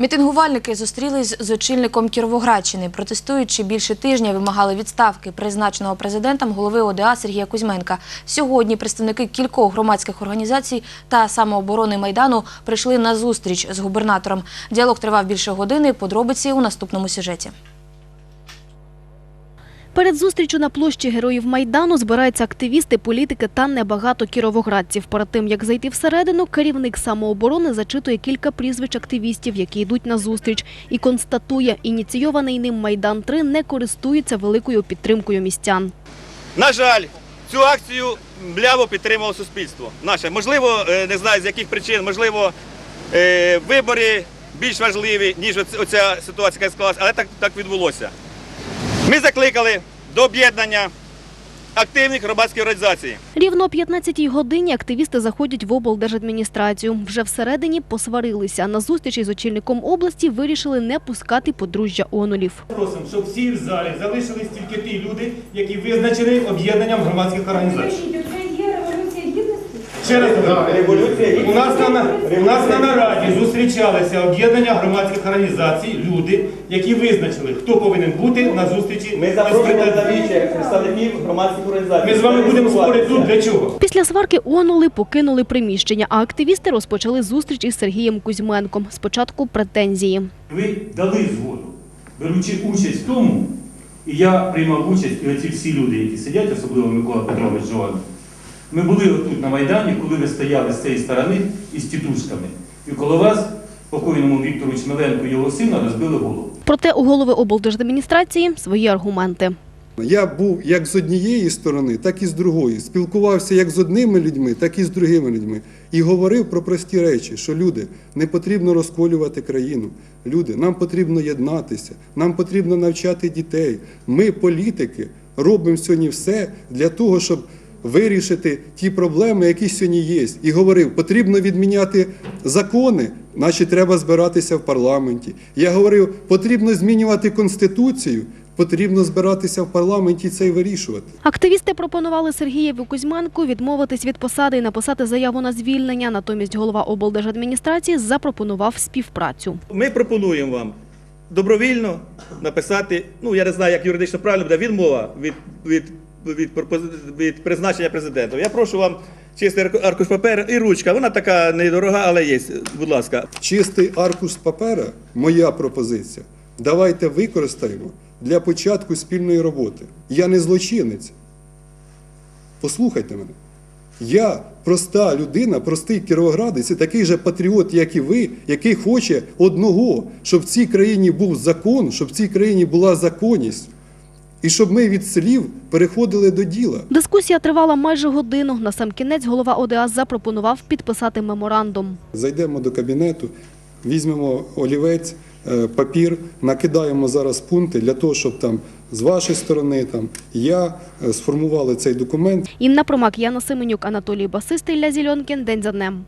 Мітингувальники зустрілись з очільником Кіровоградщини. Протестуючи більше тижня, вимагали відставки призначеного президентом голови ОДА Сергія Кузьменка. Сьогодні представники кількох громадських організацій та самооборони Майдану прийшли на зустріч з губернатором. Діалог тривав більше години. Подробиці у наступному сюжеті. Перед зустрічю на площі Героїв Майдану збираються активісти, політики та небагато кіровоградців. Перед тим, як зайти всередину, керівник самооборони зачитує кілька прізвищ активістів, які йдуть на зустріч, і констатує, ініційований ним Майдан-3 не користується великою підтримкою містян. На жаль, цю акцію мляво підтримало суспільство. Наше, можливо, е, не знаю з яких причин, можливо, е, вибори більш важливі, ніж оця ситуація, яка склалася, але так, так відбулося. Ми закликали до об'єднання активних громадських організацій. Рівно о 15-й годині активісти заходять в облдержадміністрацію. Вже всередині посварилися. На зустрічі з очільником області вирішили не пускати подружжя онолів. Просимо, щоб всі в залі залишились тільки ті люди, які визначені об'єднанням громадських організацій. Це є революція гідності? Ще раз говорю, у нас на, у нас на нараді зустрічалися об'єднання громадських організацій, люди, які визначили, хто повинен бути на зустрічі. Ми з запрошуємо представників громадських організацій. Ми з вами будемо спорити тут для чого? Після сварки онули покинули приміщення, а активісти розпочали зустріч із Сергієм Кузьменком. Спочатку претензії. Ви дали згоду, беручи участь в тому, і я приймав участь, і оці всі люди, які сидять, особливо Микола Петрович Жован, ми були отут на Майдані, коли ви стояли з цієї сторони із тітушками. І коло вас, покойному Віктору Чмеленку і його сина, розбили голову. Проте у голови облдержадміністрації свої аргументи. Я був як з однієї сторони, так і з другої. Спілкувався як з одними людьми, так і з другими людьми. І говорив про прості речі, що люди не потрібно розколювати країну. Люди, нам потрібно єднатися, нам потрібно навчати дітей. Ми, політики, робимо сьогодні все для того, щоб вирішити ті проблеми, які сьогодні є. І говорив, потрібно відміняти закони, значить треба збиратися в парламенті. Я говорив, потрібно змінювати конституцію. Потрібно збиратися в парламенті це і вирішувати. Активісти пропонували Сергієву Кузьменку відмовитись від посади і написати заяву на звільнення. Натомість голова облдержадміністрації запропонував співпрацю. Ми пропонуємо вам добровільно написати, ну я не знаю, як юридично правильно буде відмова від, від, від, від призначення президента. Я прошу вам чистий арку- аркуш паперу і ручка. Вона така недорога, але є. Будь ласка. Чистий аркуш папера, моя пропозиція. Давайте використаємо для початку спільної роботи. Я не злочинець. Послухайте мене. Я проста людина, простий кіровоградець, і такий же патріот, як і ви, який хоче одного, щоб в цій країні був закон, щоб в цій країні була законність, і щоб ми від слів переходили до діла. Дискусія тривала майже годину. На сам кінець голова ОДА запропонував підписати меморандум. Зайдемо до кабінету, візьмемо олівець, е, папір, накидаємо зараз пункти для того, щоб там з вашої сторони, там я е, сформували цей документ. Інна Промак, Яна Семенюк, Анатолій Басистий, Ілля Зільонкін. День за днем.